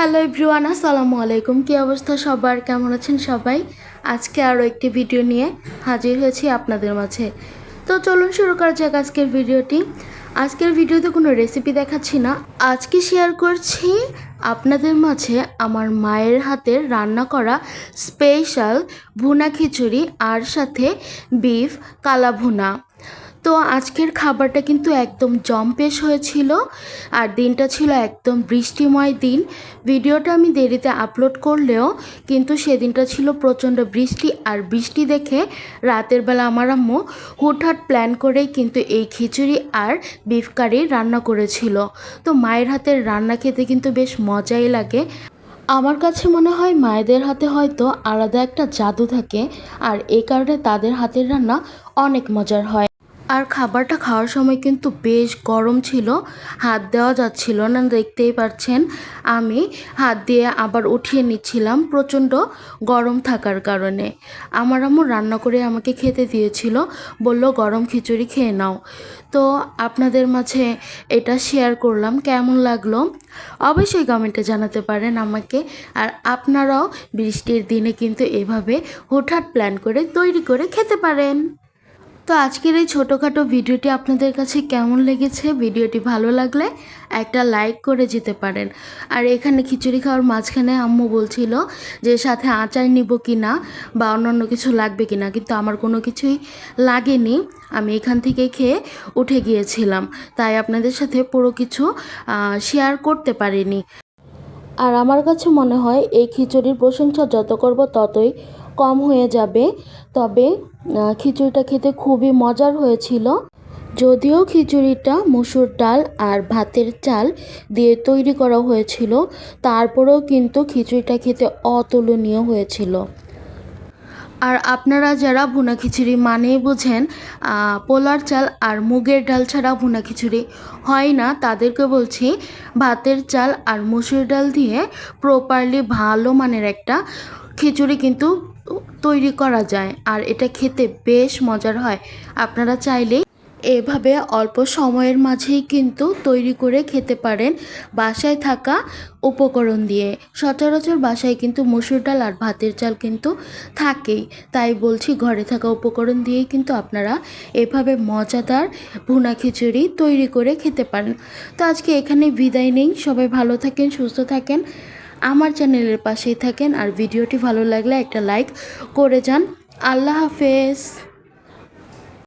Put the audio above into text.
Hello everyone, আসসালামু আলাইকুম। কী অবস্থা সবার? কেমন আছেন সবাই? আজকে আরও একটি ভিডিও নিয়ে হাজির হয়েছি আপনাদের মাঝে। তো চলুন শুরু করা যাক আজকের ভিডিওটি। আজকের ভিডিওতে কোনো রেসিপি দেখাচ্ছি না। আজকে শেয়ার করছি আপনাদের মাঝে আমার মায়ের হাতের রান্না করা স্পেশাল ভুনা খিচুড়ি আর সাথে বিফ কালা ভুনা তো আজকের খাবারটা কিন্তু একদম জম্পেশ হয়েছিল আর দিনটা ছিল একদম বৃষ্টিময় দিন। ভিডিওটা আমি দেরিতে আপলোড করলেও কিন্তু সেদিনটা ছিল প্রচণ্ড বৃষ্টি আর বৃষ্টি দেখে রাতের বেলা আমার আম্মু হুটহাট প্ল্যান করেই কিন্তু এই খিচুড়ি আর বিফ কারি রান্না করেছিল। তো মায়ের হাতের রান্না খেতে কিন্তু বেশ মজাই লাগে। আমার কাছে মনে হয় মায়েদের হাতে হয়তো আলাদা একটা জাদু থাকে আর এই কারণে তাদের হাতের রান্না অনেক মজার হয়। আর খাবারটা খাওয়ার সময় কিন্তু বেশ গরম ছিল। হাত দেওয়া যাচ্ছিল না, দেখতেই পাচ্ছেন। আমি হাত দিয়ে আবার উঠিয়ে নিচ্ছিলাম প্রচণ্ড গরম থাকার কারণে। আমার আম্মু রান্না করে আমাকে খেতে দিয়েছিল। বলল, গরম খিচুড়ি খেয়ে নাও। তো আপনাদের মাঝে এটা শেয়ার করলাম, কেমন লাগল? অবশ্যই কমেন্টে জানাতে পারেন আমাকে। আর আপনারাও বৃষ্টির দিনে কিন্তু এভাবে হঠাৎ প্ল্যান করে তৈরি করে খেতে পারেন। তো আজকের এই ছোটোখাটো ভিডিওটি আপনাদের কাছে কেমন লেগেছে? ভিডিওটি ভালো লাগলে একটা লাইক করে যেতে পারেন। আর এখানে খিচুড়ি খাওয়ার মাঝখানে আম্মু বলছিল যে, সাথে আচার নিব কি না বা অন্যান্য কিছু লাগবে কি না? কিন্তু আমার কোনো কিছুই লাগেনি। আমি এখান থেকে খেয়ে উঠে গিয়েছিলাম। তাই আপনাদের সাথে পুরো কিছু শেয়ার করতে পারিনি। আর আমার কাছে মনে হয় এই খিচুড়ির প্রশংসা যত করব ততই কম হয়ে যাবে। তবে খিচুড়িটা খেতে খুবই মজার হয়েছিল। যদিও খিচুড়িটা মুসুর ডাল আর ভাতের চাল দিয়ে তৈরি করা হয়েছিল, তারপরেও কিন্তু খিচুড়িটা খেতে অতুলনীয় হয়েছিল। আর আপনারা যারা ভুনা খিচুড়ি মানেই বোঝেন পোলার চাল আর মুগের ডাল ছাড়া ভুনা খিচুড়ি হয় না, তাদেরকে বলছি ভাতের চাল আর মুসুর ডাল দিয়ে প্রপারলি ভালো মানের একটা খিচুড়ি কিন্তু তৈরি করা যায়। আর এটা খেতে বেশ মজার হয়। আপনারা চাইলেই এভাবে অল্প সময়ের মাঝেই কিন্তু তৈরি করে খেতে পারেন বাসায় থাকা উপকরণ দিয়ে। সচরাচর বাসায় কিন্তু মসুর ডাল আর ভাতের চাল কিন্তু থাকেই। তাই বলছি ঘরে থাকা উপকরণ দিয়েই কিন্তু আপনারা এভাবে মজাদার ভুনা খিচুড়ি তৈরি করে খেতে পারেন। তো আজকে এখানে বিদায় নেই। সবাই ভালো থাকেন, সুস্থ থাকেন, আমার চ্যানেলের পাশেই থাকেন। আর ভিডিওটি ভালো লাগলে একটা লাইক করে যান। আল্লাহ হাফেজ।